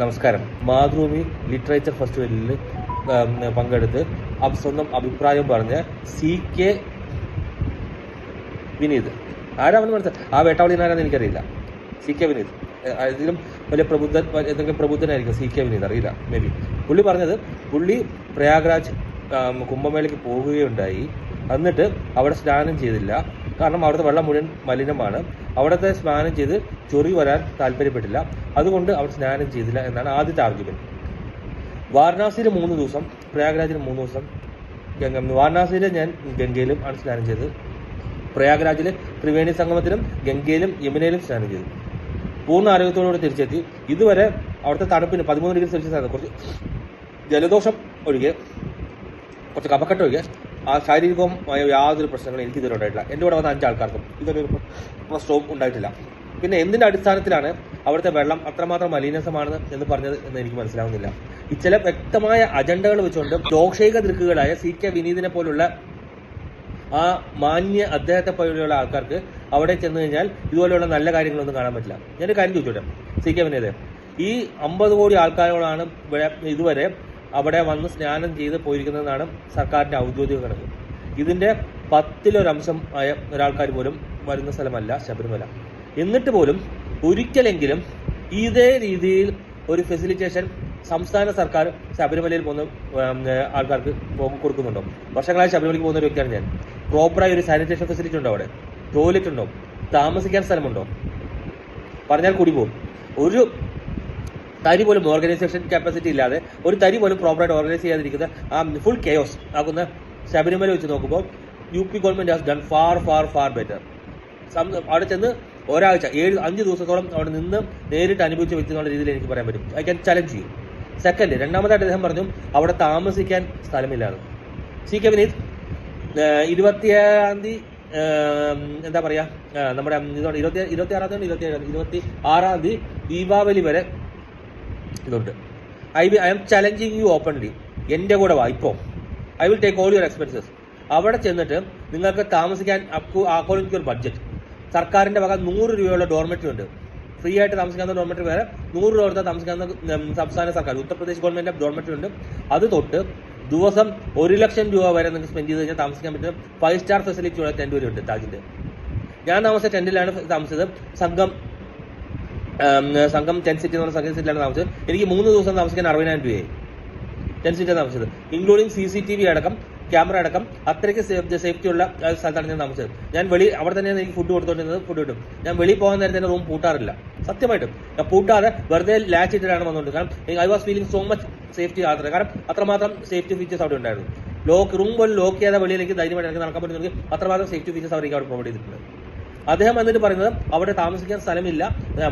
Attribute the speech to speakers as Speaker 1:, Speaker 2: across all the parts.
Speaker 1: നമസ്കാരം. മാതൃഭൂമി ലിറ്ററേച്ചർ ഫെസ്റ്റിവലിൽ പങ്കെടുത്ത് സ്വന്തം അഭിപ്രായം പറഞ്ഞ സി കെ വിനീത്. ആരാവെന്ന് മനസ്സിലായി ആ വേട്ടാവളിനാരാന്ന് എനിക്കറിയില്ല. C K Vineeth. അതിലും വലിയ പ്രബുദ്ധൻ എന്തെങ്കിലും പ്രബുദ്ധനായിരിക്കും സി കെ വിനീത്. അറിയില്ല. Maybe. പുള്ളി പറഞ്ഞത് പുള്ളി പ്രയാഗ്രാജ് കുംഭമേളയ്ക്ക് പോവുകയുണ്ടായി. എന്നിട്ട് അവിടെ സ്നാനം ചെയ്തില്ല. കാരണം അവിടുത്തെ വെള്ളം മുഴുവൻ മലിനമാണ്. അവിടുത്തെ സ്നാനം ചെയ്ത് ചൊറി വരാൻ താല്പര്യപ്പെട്ടില്ല. അതുകൊണ്ട് അവിടെ സ്നാനം ചെയ്തില്ല എന്നാണ് ആദ്യത്തെ ആർഗ്യുമെന്റ് വാരണാസിയിൽ മൂന്ന് ദിവസം പ്രയാഗ്രാജിൽ മൂന്ന് ദിവസം ഗംഗ വാരണാസിയിൽ ഞാൻ ഗംഗയിലും ആണ് സ്നാനം ചെയ്തത്. പ്രയാഗ്രാജിൽ ത്രിവേണി സംഗമത്തിലും ഗംഗയിലും യമുനയിലും സ്നാനം ചെയ്തു. പൂർണ ആരോഗ്യത്തോടുകൂടി തിരിച്ചെത്തി. ഇതുവരെ അവിടുത്തെ തണുപ്പിന് പതിമൂന്ന് ഡിഗ്രി സെൽഷ്യസ് ആയിരുന്നു കുറച്ച് ജലദോഷം ഒഴികെ കുറച്ച് കഫക്കെട്ട് ഒഴികെ ആ ശാരീരികമായ യാതൊരു പ്രശ്നങ്ങളും എനിക്ക് ഇതുവരെ ഉണ്ടായിട്ടില്ല. എന്റെ കൂടെ വന്ന അഞ്ച് ആൾക്കാർക്കും ഇതൊരു പ്രശ്നവും ഉണ്ടായിട്ടില്ല. പിന്നെ എന്തിന്റെ അടിസ്ഥാനത്തിലാണ് അവിടുത്തെ വെള്ളം അത്രമാത്രം മലിനസമാണ് എന്ന് പറഞ്ഞത് എന്ന് എനിക്ക് മനസ്സിലാവുന്നില്ല. ചില വ്യക്തമായ അജണ്ടകൾ വെച്ചുകൊണ്ട് ദോഷൈക ദൃക്കുകളായ സി കെ വിനീതിനെ പോലുള്ള ആ മാന്യ അദ്ദേഹത്തെ പോലെയുള്ള ആൾക്കാർക്ക് അവിടെ ചെന്ന് കഴിഞ്ഞാൽ ഇതുപോലെയുള്ള നല്ല കാര്യങ്ങളൊന്നും കാണാൻ പറ്റില്ല. ഞാനൊരു കാര്യം ചോദിച്ചോട്ടെ? സി കെ വിനീത് ഈ അമ്പത് കോടി ആൾക്കാരോടാണ് ഇതുവരെ അവിടെ വന്ന് സ്നാനം ചെയ്ത് പോയിരിക്കുന്നതെന്നാണ് സർക്കാരിന്റെ ഔദ്യോഗിക കണക്ക്. ഇതിന്റെ പത്തിലൊരംശം ആയ ഒരാൾക്കാർ പോലും വരുന്ന സ്ഥലമല്ല ശബരിമല. എന്നിട്ട് പോലും ഒരിക്കലെങ്കിലും ഇതേ രീതിയിൽ ഒരു ഫെസിലിറ്റേഷൻ സംസ്ഥാന സർക്കാർ ശബരിമലയിൽ പോകുന്ന ആൾക്കാർക്ക് കൊടുക്കുന്നുണ്ടോ? വർഷങ്ങളായി ശബരിമലയ്ക്ക് പോകുന്ന ഒരു വ്യക്തിയാണ് ഞാൻ. പ്രോപ്പറായി ഒരു സാനിറ്റേഷൻ ഫെസിലിറ്റി ഉണ്ടോ അവിടെ? ടോയ്ലറ്റ് ഉണ്ടോ? താമസിക്കാൻ സ്ഥലമുണ്ടോ? പറഞ്ഞാൽ കൂടി പോകും ഒരു തരി പോലും ഓർഗനൈസേഷൻ കപ്പാസിറ്റി ഇല്ലാതെ ഒരു തരി പോലും പ്രോപ്പറായിട്ട് ഓർഗനൈസ് ചെയ്യാതിരിക്കുന്ന ആ ഫുൾ കെയോസ് ആക്കുന്ന ശബരിമല വെച്ച് നോക്കുമ്പോൾ U P government has done far far far better അവിടെ ചെന്ന് ഒരാഴ്ച ഏഴ് അഞ്ച് ദിവസത്തോളം അവിടെ നിന്ന് നേരിട്ട് അനുഭവിച്ച വ്യക്തി എന്നുള്ള രീതിയിൽ എനിക്ക് പറയാൻ പറ്റും. ഐ ക്യാൻ ചലഞ്ച് ചെയ്യും സെക്കൻഡ് രണ്ടാമതായിട്ട് അദ്ദേഹം പറഞ്ഞു അവിടെ താമസിക്കാൻ സ്ഥലമില്ലാന്ന്. സി കെ വിനീത് ഇരുപത്തിയേഴാം തീയതി എന്താ പറയുക നമ്മുടെ ഇരുപത്തി ഇരുപത്തി ആറാം തീയതി ഇരുപത്തി ഏഴാം ഇരുപത്തി ആറാം തീയതി ദീപാവലി വരെ ഇതുണ്ട്. I I'm challenging you openly എന്റെ കൂടെ വാ ഇപ്പോൾ I will take all your expenses അവിടെ ചെന്നിട്ട് നിങ്ങൾക്ക് താമസിക്കാൻ അക്കോർഡിംഗ് ടു യുവർ ബഡ്ജറ്റ് സർക്കാരിന്റെ വക നൂറ് രൂപയുള്ള ഡോർമെറ്ററി ഉണ്ട്. ഫ്രീ ആയിട്ട് താമസിക്കാവുന്ന ഡോർമെറ്ററി വേറെ. നൂറ് രൂപ കൊടുത്താൽ താമസിക്കാവുന്ന സംസ്ഥാന സർക്കാർ ഉത്തർപ്രദേശ് ഗവൺമെന്റിന്റെ ഡോർമെറ്ററി ഉണ്ട്. അത് തൊട്ട് ദിവസം ഒരു ലക്ഷം രൂപ വരെ നിങ്ങൾക്ക് സ്പെൻഡ് ചെയ്ത് കഴിഞ്ഞാൽ താമസിക്കാൻ പറ്റും ഫൈവ് സ്റ്റാർ ഫെസിലിറ്റിയുള്ള ടെന്റ് വരെ ഉണ്ട് താജിന്റെ. ഞാൻ താമസിച്ച ടെന്റിലാണ് താമസിച്ചത്. സംഘം സംഘം ടെൻ സിറ്റി എന്ന് പറഞ്ഞ സംഘം സിറ്റിലാണ് താമസിച്ചത്. എനിക്ക് മൂന്ന് ദിവസം താമസിക്കാൻ അറുപതിനായിരം രൂപയായി. ടെൻ സിറ്റിയാണ് താമസിച്ചത്. Including C C T V അടക്കം ക്യാമറ അടക്കം അത്രയ്ക്ക് സേഫ്റ്റി ഉള്ള സ്ഥലത്താണ് ഞാൻ താമസിച്ചത്. ഞാൻ വെളി അവിടെ തന്നെയാണ് എനിക്ക് ഫുഡ് കൊടുത്തോണ്ടിരുന്നത് ഫുഡ് കിട്ടും. ഞാൻ വെളി പോകാൻ നേരത്തെ തന്നെ റൂം പൂട്ടാറില്ല. സത്യമായിട്ടും. ഞാൻ പൂട്ടാതെ വെറുതെ ലാച്ച് ഇട്ടിട്ടാണ് വന്നുകൊണ്ട് കാരണം I was feeling so much safety ആത്ര കാരണം അത്രമാത്രം സേഫ്റ്റി ഫീച്ചേഴ്സ് അവിടെ ഉണ്ടായിരുന്നു. ലോക്ക് റൂം പോലും ലോക്ക് ചെയ്യാതെ വെളിയിലേക്ക് ധൈര്യമായിട്ട് എനിക്ക് നടക്കാൻ പറ്റുന്നെങ്കിൽ അത്രമാത്രം സേഫ്റ്റി ഫീച്ചേഴ്സ് അവർക്ക് അവിടെ പ്രൊവൈഡ് ചെയ്തിട്ടുണ്ട്. അദ്ദേഹം എന്നിട്ട് പറയുന്നത് അവിടെ താമസിക്കാൻ സ്ഥലമില്ല.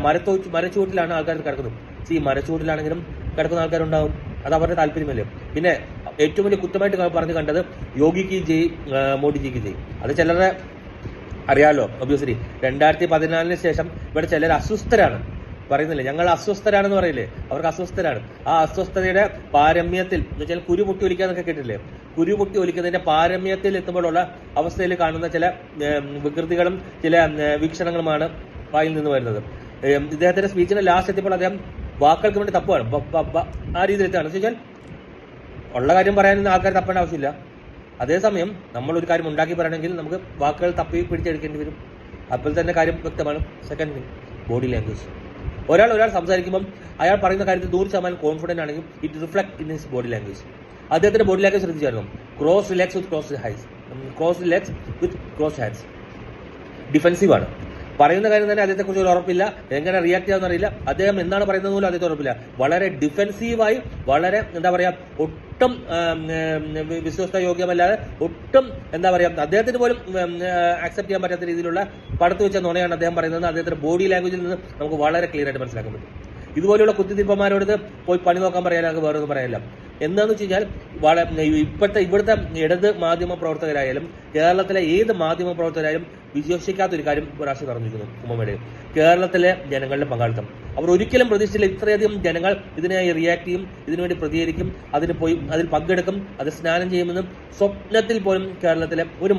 Speaker 1: മരത്തോ മരച്ചുവട്ടിലാണ് ആൾക്കാർ കിടക്കുന്നത്. സി മരച്ചുവട്ടിലാണെങ്കിലും കിടക്കുന്ന ആൾക്കാരുണ്ടാവും. അത് അവരുടെ താല്പര്യമല്ലേ? പിന്നെ ഏറ്റവും വലിയ കുറ്റമായിട്ട് പറഞ്ഞു പറഞ്ഞ് കണ്ടത് യോഗിക്ക് ജയ് മോഡിജിക്ക് ജയ്. അത് ചിലരെ അറിയാലോ ഒബ്വിയസ്ലി രണ്ടായിരത്തി പതിനാലിന് ശേഷം ഇവിടെ ചിലർ അസ്വസ്ഥരാണ്. പറയുന്നില്ലേ? ഞങ്ങൾ അസ്വസ്ഥരാണെന്ന് പറയില്ലേ? അവർക്ക് അസ്വസ്ഥരാണ്. ആ അസ്വസ്ഥതയുടെ പാരമ്യത്തിൽ എന്ന് വെച്ചാൽ കുരു പൊട്ടി ഒലിക്കാന്നൊക്കെ കേട്ടില്ലേ കുരു പൊട്ടി ഒലിക്കുന്നതിന്റെ പാരമ്യത്തിൽ എത്തുമ്പോഴുള്ള അവസ്ഥയിൽ കാണുന്ന ചില വികൃതികളും ചില വീക്ഷണങ്ങളുമാണ് വായിൽ നിന്ന് വരുന്നത്. ഇദ്ദേഹത്തിന്റെ സ്പീച്ചിന്റെ ലാസ്റ്റ് എത്തിയപ്പോൾ അദ്ദേഹം വാക്കുകൾക്ക് വേണ്ടി തപ്പുകയാണ് ആ രീതിയിൽ എത്തുകയാണ് എന്ന് വെച്ചാൽ ഉള്ള കാര്യം പറയാനൊന്നും ആൾക്കാർ തപ്പേണ്ട ആവശ്യമില്ല. അതേസമയം നമ്മൾ ഒരു കാര്യം ഉണ്ടാക്കി പറയണമെങ്കിൽ നമുക്ക് വാക്കുകൾ തപ്പി പിടിച്ചെടുക്കേണ്ടി വരും. അപ്പോൾ തന്നെ കാര്യം വ്യക്തമാണ്. സെക്കൻഡ് ബോഡി ലാംഗ്വേജ് ഒരാൾ ഒരാൾ സംസാരിക്കുമ്പം അയാൾ പറയുന്ന കാര്യത്തിൽ നൂറ് ശതമാനം കോൺഫിഡന്റ് ആണെങ്കിൽ it reflect in his body language അദ്ദേഹത്തിന്റെ body language ശ്രദ്ധിച്ചായിരുന്നു. Cross relax with cross highs cross relax with cross hands defensive ആണ്. പറയുന്ന കാര്യം തന്നെ അദ്ദേഹത്തെ കുറിച്ച് ഒരു ഉറപ്പില്ല. എങ്ങനെ റിയാക്ട് ചെയ്യാമെന്ന് അറിയില്ല. അദ്ദേഹം എന്താണ് പറയുന്നത് പോലും അദ്ദേഹത്തെ ഉറപ്പില്ല. വളരെ ഡിഫെൻസീവായി വളരെ എന്താ പറയാ ഒട്ടും വിശ്വസ്ത യോഗ്യമല്ലാതെ ഒട്ടും എന്താ പറയാ അദ്ദേഹത്തിന് പോലും ആക്സെപ്റ്റ് ചെയ്യാൻ പറ്റാത്ത രീതിയിലുള്ള പടത്ത് വെച്ച നുണയാണ് അദ്ദേഹം പറയുന്നത് അദ്ദേഹത്തിന്റെ ബോഡി ലാംഗ്വേജിൽ നിന്ന് നമുക്ക് വളരെ ക്ലിയർ ആയിട്ട് മനസ്സിലാക്കാൻ പറ്റും. ഇതുപോലെയുള്ള കുത്തിത്തിപ്പന്മാരോട് പോയി പണി നോക്കാൻ പറയാൻ ഞങ്ങൾക്ക് വേറെ ഒന്നും പറയാനില്ല. എന്താണെന്ന് വെച്ച് കഴിഞ്ഞാൽ ഇപ്പോഴത്തെ ഇവിടുത്തെ ഇടത് മാധ്യമ പ്രവർത്തകരായാലും കേരളത്തിലെ ഏത് മാധ്യമ പ്രവർത്തകരായാലും വിശ്വസിക്കാത്ത ഒരു കാര്യം രാഷ്ട്രീയ പറഞ്ഞിരിക്കുന്നു കുമ്മയുടെ കേരളത്തിലെ ജനങ്ങളുടെ പങ്കാളിത്തം. അവർ ഒരിക്കലും പ്രതീക്ഷിച്ചില്ല ഇത്രയധികം ജനങ്ങൾ ഇതിനായി റിയാക്ട് ചെയ്യും ഇതിനുവേണ്ടി പ്രതികരിക്കും അതിന് പോയി അതിൽ പങ്കെടുക്കും അത് സ്നാനം ചെയ്യുമെന്നും സ്വപ്നത്തിൽ പോലും കേരളത്തിലെ ഒരു